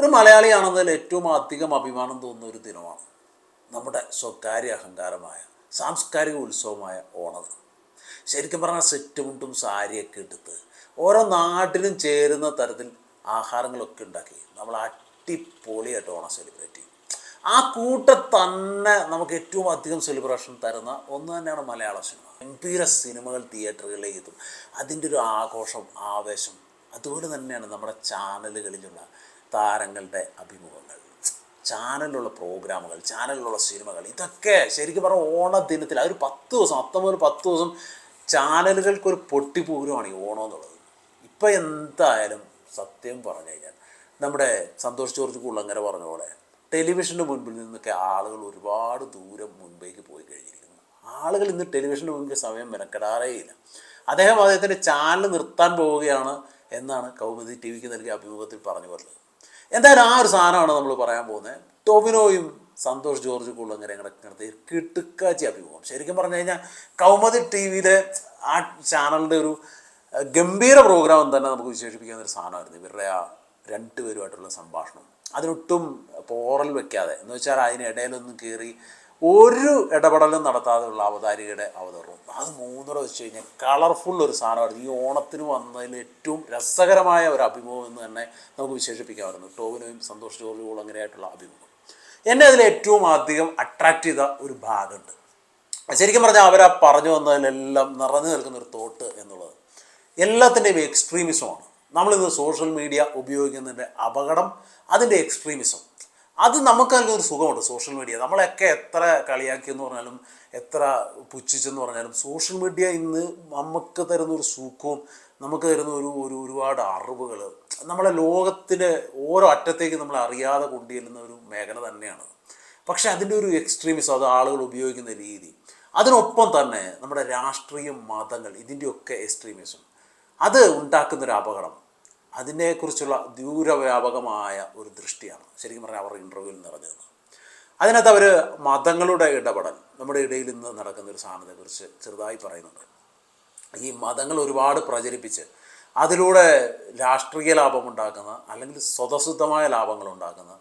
ഒരു മലയാളിയാണെന്നതിൽ ഏറ്റവും അധികം അഭിമാനം തോന്നുന്ന ഒരു ദിനമാണ് നമ്മുടെ സ്വകാര്യ അഹങ്കാരമായ സാംസ്കാരിക ഉത്സവമായ ഓണദിനം. ശരിക്കും പറഞ്ഞാൽ സെറ്റ് മുട്ടും സാരിയൊക്കെ എടുത്ത് ഓരോ നാട്ടിലും ചേരുന്ന തരത്തിൽ ആഹാരങ്ങളൊക്കെ ഉണ്ടാക്കി നമ്മൾ അടിപൊളിയായിട്ട് ഓണം സെലിബ്രേറ്റ് ചെയ്യും. ആ കൂട്ടം തന്നെ നമുക്ക് ഏറ്റവും അധികം സെലിബ്രേഷൻ തരുന്ന ഒന്ന് തന്നെയാണ് മലയാള സിനിമ. ഗംഭീര സിനിമകൾ തിയേറ്ററുകളിലേക്ക് എത്തും അതിന്റെ ഒരു ആഘോഷം ആവേശം അതുപോലെ തന്നെയാണ് നമ്മുടെ ചാനലുകളിലുള്ള താരങ്ങളുടെ അഭിമുഖങ്ങൾ ചാനലിലുള്ള പ്രോഗ്രാമുകൾ ചാനലിലുള്ള സിനിമകൾ ഇതൊക്കെ ശരിക്കും പറഞ്ഞാൽ ഓണദിനത്തിൽ അതൊരു പത്ത് ദിവസം അത്തം മുതൽ പത്ത് ദിവസം ചാനലുകൾക്കൊരു പൊട്ടിപ്പൂരമാണ് ഈ ഓണം എന്നുള്ളത്. ഇപ്പം എന്തായാലും സത്യം പറഞ്ഞു കഴിഞ്ഞാൽ നമ്മുടെ സന്തോഷ് ജോർജ് കുള്ളങ്ങര പറഞ്ഞ പോലെ ടെലിവിഷന്റെ മുൻപിൽ നിന്നൊക്കെ ആളുകൾ ഒരുപാട് ദൂരം മുൻപേക്ക് പോയി കഴിഞ്ഞിരിക്കുന്നു. ആളുകൾ ഇന്ന് ടെലിവിഷന്റെ മുൻപിൽ സമയം മെനക്കെടാറേയില്ല അദ്ദേഹം അദ്ദേഹത്തിന്റെ ചാനൽ നിർത്താൻ പോവുകയാണ് എന്നാണ് കൗമുദി ടി വിക്ക് നൽകിയ അഭിമുഖത്തിൽ പറഞ്ഞു പറഞ്ഞത് എന്തായാലും ആ ഒരു സാധനമാണ് നമ്മൾ പറയാൻ പോകുന്നത്. ടോവിനോയും സന്തോഷ് ജോർജ് കുള്ളങ്ങരെ നടത്തി കിട്ടുക്കാച്ചി അഭിമുഖം. ശരിക്കും പറഞ്ഞു കഴിഞ്ഞാൽ കൗമുദി ടി വിയിലെ ആ ചാനലിന്റെ ഒരു ഗംഭീര പ്രോഗ്രാം തന്നെ നമുക്ക് വിശേഷിപ്പിക്കാവുന്ന ഒരു സാധനമായിരുന്നു. ഇവരുടെ ആ രണ്ടുപേരുമായിട്ടുള്ള സംഭാഷണം. അതിനൊട്ടും പോറൽ വെക്കാതെ. എന്ന് വെച്ചാൽ അതിനിടയിലൊന്നും കയറി ഒരു ഇടപെടലും നടത്താതെയുള്ള അവതാരികയുടെ അവതരണം. അത് മൂന്നൂടെ വെച്ച് കഴിഞ്ഞാൽ കളർഫുൾ ഒരു സാധനമായിരുന്നു ഈ ഓണത്തിന് വന്നതിൽ ഏറ്റവും രസകരമായ ഒരു അഭിമുഖം എന്ന് തന്നെ നമുക്ക് വിശേഷിപ്പിക്കാമായിരുന്നു ടോവിനോയും സന്തോഷ് ജോർജ് അങ്ങനെയായിട്ടുള്ള അഭിമുഖം. എന്നെ അതിൽ ഏറ്റവും അധികം അട്രാക്റ്റ് ചെയ്ത ഒരു ഭാഗമുണ്ട്. ശരിക്കും പറഞ്ഞാൽ അവരാ പറഞ്ഞു വന്നതിലെല്ലാം നിറഞ്ഞു നിൽക്കുന്ന ഒരു തോട്ട് എന്നുള്ളത് എല്ലാത്തിന്റെയും എക്സ്ട്രീമിസമാണ് നമ്മളിന്ന് സോഷ്യൽ മീഡിയ ഉപയോഗിക്കുന്നതിന്റെ അപകടം അതിന്റെ എക്സ്ട്രീമിസം അത് നമുക്ക് നൽകുന്ന ഒരു സുഖമുണ്ട് സോഷ്യൽ മീഡിയ. നമ്മളൊക്കെ എത്ര കളിയാക്കിയെന്ന് പറഞ്ഞാലും എത്ര പുച്ഛിച്ചെന്ന് പറഞ്ഞാലും സോഷ്യൽ മീഡിയ ഇന്ന് നമുക്ക് തരുന്ന ഒരു സുഖവും നമുക്ക് തരുന്ന ഒരു ഒരു ഒരുപാട് അറിവുകൾ നമ്മളെ ലോകത്തിന്റെ ഓരോ അറ്റത്തേക്ക് നമ്മൾ അറിയാതെ കൊണ്ടുചെല്ലുന്ന ഒരു മേഖല തന്നെയാണ്. പക്ഷേ അതിന്റെ ഒരു എക്സ്ട്രീമിസം അത് ആളുകൾ ഉപയോഗിക്കുന്ന രീതി അതിനൊപ്പം തന്നെ നമ്മുടെ രാഷ്ട്രീയ മതങ്ങൾ ഇതിന്റെയൊക്കെ എക്സ്ട്രീമിസം അത് ഉണ്ടാക്കുന്നൊരു അപകടം. അതിനെക്കുറിച്ചുള്ള ദൂരവ്യാപകമായ ഒരു ദൃഷ്ടിയാണ്. ശരിക്കും പറഞ്ഞാൽ അവർ ഇന്റർവ്യൂവിൽ നിറഞ്ഞത്. അതിനകത്ത് അവർ മതങ്ങളുടെ ഇടപെടൽ നമ്മുടെ ഇടയിൽ ഇന്ന് നടക്കുന്ന ഒരു സാധനത്തെക്കുറിച്ച് ചെറുതായി പറയുന്നുണ്ട്. ഈ മതങ്ങൾ ഒരുപാട് പ്രചരിപ്പിച്ച് അതിലൂടെ രാഷ്ട്രീയ ലാഭം ഉണ്ടാക്കുന്ന അല്ലെങ്കിൽ സ്വതസിദ്ധമായ ലാഭങ്ങൾ ഉണ്ടാക്കുന്ന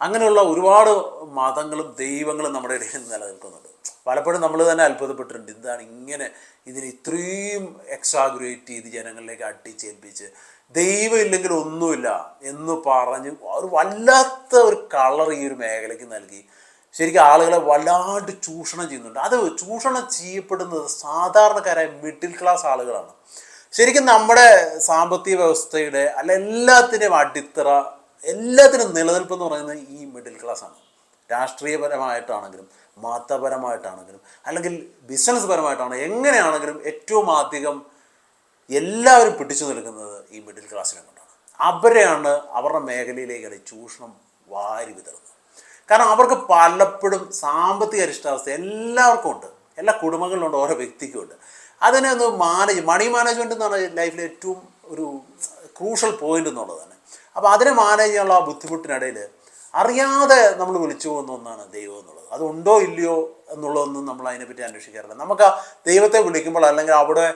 അങ്ങനെയുള്ള ഒരുപാട് മതങ്ങളും ദൈവങ്ങളും നമ്മുടെ ഇടയിൽ നിലനിൽക്കുന്നുണ്ട്. പലപ്പോഴും നമ്മൾ തന്നെ അത്ഭുതപ്പെട്ടിട്ടുണ്ട്. എന്താണ് ഇങ്ങനെ ഇതിന് ഇത്രയും എക്സാഗ്രേറ്റ് ചെയ്ത് ജനങ്ങളിലേക്ക് അട്ടിച്ചേൽപ്പിച്ച് ദൈവം ഇല്ലെങ്കിൽ ഒന്നുമില്ല എന്ന് പറഞ്ഞ് ഒരു വല്ലാത്ത ഒരു കളർ ഈ ഒരു മേഖലയ്ക്ക് നൽകി. ശരിക്കും ആളുകളെ വല്ലാണ്ട് ചൂഷണം ചെയ്യുന്നുണ്ട്. അത് ചൂഷണം ചെയ്യപ്പെടുന്നത് സാധാരണക്കാരായ മിഡിൽ ക്ലാസ് ആളുകളാണ്. ശരിക്കും നമ്മുടെ സാമ്പത്തിക വ്യവസ്ഥയുടെ അല്ല എല്ലാത്തിന്റെയും അടിത്തറ എല്ലാത്തിനും നിലനിൽപ്പെന്ന് പറയുന്നത് ഈ മിഡിൽ ക്ലാസ് ആണ്. രാഷ്ട്രീയപരമായിട്ടാണെങ്കിലും മതപരമായിട്ടാണെങ്കിലും അല്ലെങ്കിൽ ബിസിനസ് പരമായിട്ടാണ് എങ്ങനെയാണെങ്കിലും ഏറ്റവും അധികം എല്ലാവരും പിടിച്ചു നിൽക്കുന്നത് ഈ മിഡിൽ ക്ലാസ്സിനെ കൊണ്ടാണ്. അവരെയാണ് അവരുടെ മേഖലയിലേക്ക് ചൂഷണം വാരി വിതറുന്നത്. കാരണം അവർക്ക് പലപ്പോഴും സാമ്പത്തിക അരിഷ്ടാവസ്ഥ എല്ലാവർക്കും ഉണ്ട്. എല്ലാ കുടുംബങ്ങളിലുണ്ട് ഓരോ വ്യക്തിക്കും ഉണ്ട്. അതിനെ ഒന്ന് മാനേജ് മണി മാനേജ്മെന്റ് എന്നാണ് ലൈഫിലെ ഏറ്റവും ഒരു ക്രൂഷ്യൽ പോയിന്റ് എന്നുള്ളത് തന്നെ. അപ്പോൾ അതിനെ മാനേജ് ചെയ്യാനുള്ള ആ ബുദ്ധിമുട്ടിനിടയിൽ അറിയാതെ നമ്മൾ വിളിച്ചു പോകുന്ന ഒന്നാണ് ദൈവം എന്നുള്ളത്. അതുണ്ടോ ഇല്ലയോ എന്നുള്ളതൊന്നും നമ്മൾ അതിനെപ്പറ്റി അന്വേഷിക്കാറില്ല. നമുക്ക് ആ ദൈവത്തെ വിളിക്കുമ്പോൾ അല്ലെങ്കിൽ അവിടെ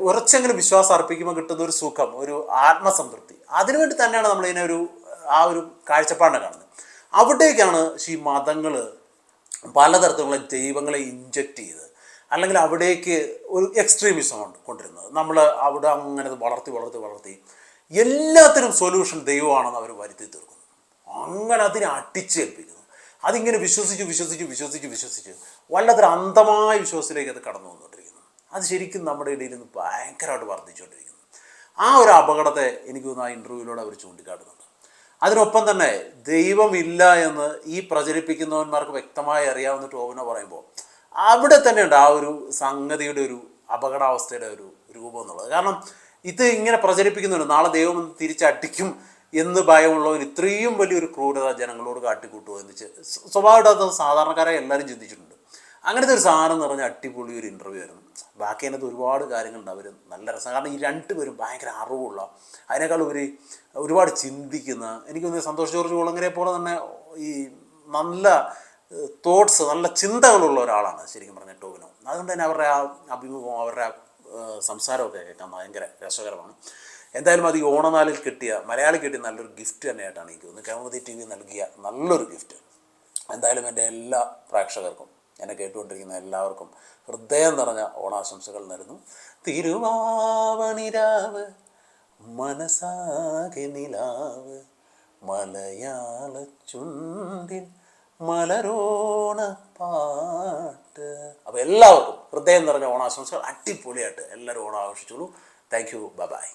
കുറച്ചെങ്കിലും വിശ്വാസം അർപ്പിക്കുമ്പോൾ കിട്ടുന്ന ഒരു സുഖം ഒരു ആത്മസംതൃപ്തി. അതിനുവേണ്ടി തന്നെയാണ് നമ്മൾ ഇതിനെ ഒരു ആ ഒരു കാഴ്ചപ്പാടിനെ കാണുന്നത്. അവിടേക്കാണ് ഈ മതങ്ങൾ പലതരത്തിലുള്ള ദൈവങ്ങളെ ഇഞ്ചക്റ്റ് ചെയ്ത് അല്ലെങ്കിൽ അവിടേക്ക് ഒരു എക്സ്ട്രീമിസം കൊണ്ട് കൊണ്ടിരുന്നത്. നമ്മൾ അവിടെ അങ്ങനെ അത് വളർത്തി വളർത്തി വളർത്തി എല്ലാത്തിനും സൊല്യൂഷൻ ദൈവമാണെന്ന് അവർ വരുത്തി തീർക്കുന്നു അങ്ങനെ അതിനെ അടിച്ചേൽപ്പിക്കുന്നു. അതിങ്ങനെ വിശ്വസിച്ച് വിശ്വസിച്ച് വിശ്വസിച്ച് വിശ്വസിച്ച് വല്ലാത്തൊരു അന്ധമായ വിശ്വാസത്തിലേക്ക് അത് കടന്നു വന്നുകൊണ്ടിരിക്കുന്നു. അത് ശരിക്കും നമ്മുടെ ഇടയിൽ നിന്ന് ഭയങ്കരമായിട്ട് വർദ്ധിച്ചുകൊണ്ടിരിക്കുന്നു. ആ ഒരു അപകടത്തെ എനിക്ക് തോന്നുന്നു ആ ഇന്റർവ്യൂവിലൂടെ അവർ ചൂണ്ടിക്കാട്ടുന്നുണ്ട്. അതിനൊപ്പം തന്നെ ദൈവമില്ല എന്ന് ഈ പ്രചരിപ്പിക്കുന്നവന്മാർക്ക് വ്യക്തമായി അറിയാവുന്ന ടോവിനോ പറയുമ്പോൾ അവിടെ തന്നെയുണ്ട് ആ ഒരു സംഗതിയുടെ ഒരു അപകടാവസ്ഥയുടെ ഒരു രൂപം എന്നുള്ളത്. കാരണം ഇത് ഇങ്ങനെ പ്രചരിപ്പിക്കുന്നുണ്ട്. നാളെ ദൈവം തിരിച്ചടിക്കും എന്ന് ഭയമുള്ളവൻ ഇത്രയും വലിയൊരു ക്രൂരത ജനങ്ങളോട് കാട്ടിക്കൂട്ടുമോ എന്ന് അത് സാധാരണക്കാരെ എല്ലാവരും ചിന്തിച്ചിട്ടുണ്ട്. അങ്ങനത്തെ ഒരു സാധനം നിറഞ്ഞ അടിപൊളി ഒരു ഇന്റർവ്യൂ ആയിരുന്നു. ബാക്കി അതിനകത്ത് ഒരുപാട് കാര്യങ്ങളുണ്ട് അവർ നല്ല രസം. കാരണം ഈ രണ്ടുപേരും ഭയങ്കര അറിവുള്ള അതിനേക്കാൾ ഒരു ഒരുപാട് ചിന്തിക്കുന്ന എനിക്ക് തോന്നുന്നു സന്തോഷ് ജോർജ് കുളങ്ങരെ പോലെ തന്നെ ഈ നല്ല തോട്ട്സ് നല്ല ചിന്തകളുള്ള ഒരാളാണ് ശരിക്കും പറഞ്ഞ ടോവിനോ. അതുകൊണ്ട് തന്നെ അവരുടെ ആ അഭിമുഖം അവരുടെ സംസാരമൊക്കെ കേൾക്കാൻ ഭയങ്കര രസകരമാണ്. എന്തായാലും അത് ഈ ഓണനാളിൽ കിട്ടിയ മലയാളി കിട്ടിയ നല്ലൊരു ഗിഫ്റ്റ് തന്നെയായിട്ടാണ് എനിക്ക് തോന്നുന്നത്. കേമതി ടി വി നൽകിയ നല്ലൊരു ഗിഫ്റ്റ് എന്തായാലും എന്റെ എല്ലാ പ്രേക്ഷകർക്കും എന്നെ കേട്ടുകൊണ്ടിരിക്കുന്ന എല്ലാവർക്കും ഹൃദയം നിറഞ്ഞ ഓണാശംസകൾ നേരുന്നു. തിരുവാവണിരാവ് മനസാകെ നിലാവ് മലയാള ചുണ്ടിൽ മലരോണ പാട്ട്. അപ്പോൾ എല്ലാവർക്കും ഹൃദയം നിറഞ്ഞ ഓണാശംസകൾ അടിപൊളിയായിട്ട് എല്ലാവരും ഓണം ആഘോഷിച്ചോളൂ. Thank you bye